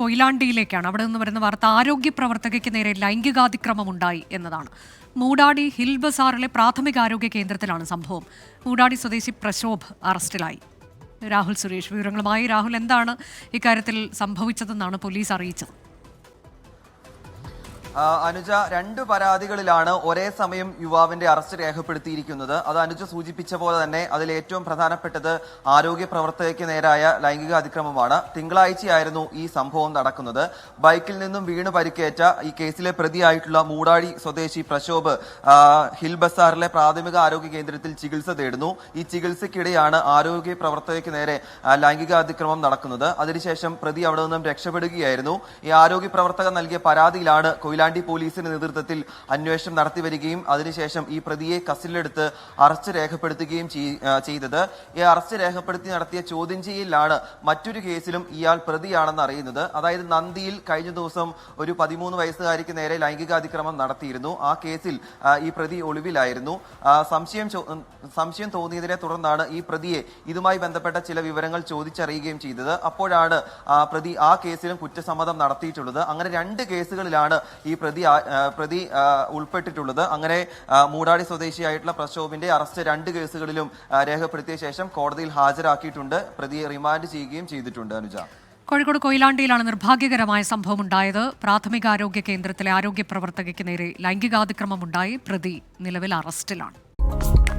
കൊയിലാണ്ടിയിലേക്കാണ്. അവിടെ നിന്ന് വരുന്ന വാർത്ത ആരോഗ്യ പ്രവർത്തകയ്ക്ക് നേരെ ലൈംഗികാതിക്രമം ഉണ്ടായി എന്നതാണ്. മൂടാടി ഹിൽ ബസാറിലെ പ്രാഥമികാരോഗ്യ കേന്ദ്രത്തിലാണ് സംഭവം. മൂടാടി സ്വദേശി പ്രശോഭ് അറസ്റ്റിലായി. രാഹുൽ സുരേഷ് വിവരങ്ങളുമായി. രാഹുൽ എന്താണ് ഇക്കാര്യത്തിൽ സംഭവിച്ചതെന്നാണ് പോലീസ് അറിയിച്ചത്? അനുജ രണ്ട് പരാതികളിലാണ് ഒരേ സമയം യുവാവിന്റെ അറസ്റ്റ് രേഖപ്പെടുത്തിയിരിക്കുന്നത്. അത് അനുജ സൂചിപ്പിച്ച പോലെ തന്നെ അതിൽ ഏറ്റവും പ്രധാനപ്പെട്ടത് ആരോഗ്യ പ്രവർത്തകയ്ക്ക് നേരായ ലൈംഗിക അതിക്രമമാണ്. തിങ്കളാഴ്ചയായിരുന്നു ഈ സംഭവം നടക്കുന്നത്. ബൈക്കിൽ നിന്നും വീണ് പരിക്കേറ്റ ഈ കേസിലെ പ്രതിയായിട്ടുള്ള മൂടാടി സ്വദേശി പ്രശോഭ് ഹിൽ ബസാറിലെ പ്രാഥമിക ആരോഗ്യ കേന്ദ്രത്തിൽ ചികിത്സ തേടുന്നു. ഈ ചികിത്സയ്ക്കിടെയാണ് ആരോഗ്യ പ്രവർത്തകയ്ക്ക് നേരെ ലൈംഗിക അതിക്രമം നടക്കുന്നത്. അതിനുശേഷം പ്രതി അവിടെ നിന്നും രക്ഷപ്പെടുകയായിരുന്നു. ഈ ആരോഗ്യ പ്രവർത്തകർ നൽകിയ പരാതിയിലാണ് കൊയിലാണ്ടി പോലീസിന്റെ നേതൃത്വത്തിൽ അന്വേഷണം നടത്തി വരികയും അതിനുശേഷം ഈ പ്രതിയെ കസ്റ്റഡിയിലെടുത്ത് അറസ്റ്റ് രേഖപ്പെടുത്തുകയും ചെയ്- ചെയ്തത്. ഈ അറസ്റ്റ് രേഖപ്പെടുത്തി നടത്തിയ ചോദ്യം ചെയ്യലിലാണ് മറ്റൊരു കേസിലും ഇയാൾ പ്രതിയാണെന്ന് അറിയുന്നത്. അതായത് നന്ദിയിൽ കഴിഞ്ഞ ദിവസം ഒരു പതിമൂന്ന് വയസ്സുകാരിക്ക് നേരെ ലൈംഗിക അതിക്രമം നടത്തിയിരുന്നു. ആ കേസിൽ ഈ പ്രതി ഒളിവിലായിരുന്നു. സംശയം സംശയം തോന്നിയതിനെ തുടർന്നാണ് ഈ പ്രതിയെ ഇതുമായി ബന്ധപ്പെട്ട ചില വിവരങ്ങൾ ചോദിച്ചറിയുകയും ചെയ്തത്. അപ്പോഴാണ് പ്രതി ആ കേസിലും കുറ്റസമ്മതം നടത്തിയിട്ടുള്ളത്. അങ്ങനെ രണ്ട് കേസുകളിലാണ് പ്രതി ആ- ആ, പ്രതി ഉൾപ്പെട്ടിട്ടുള്ളത്. അങ്ങനെ മൂടാടി സ്വദേശിയായിട്ടുള്ള പ്രശോഭിന്റെ അറസ്റ്റ് രണ്ട് കേസുകളിലും രേഖപ്പെടുത്തിയ ശേഷം കോടതിയിൽ ഹാജരാക്കിയിട്ടുണ്ട്. പ്രതിയെ റിമാൻഡ് ചെയ്യുകയും ചെയ്തിട്ടുണ്ട് അനുജ. കോഴിക്കോട് കൊയിലാണ്ടിയിലാണ് നിർഭാഗ്യകരമായ സംഭവം ഉണ്ടായത് പ്രാഥമികാരോഗ്യ കേന്ദ്രത്തിലെ ആരോഗ്യ പ്രവർത്തകയ്ക്ക് നേരെ ലൈംഗികാതിക്രമമുണ്ടായി. പ്രതി നിലവിൽ അറസ്റ്റിലാണ്.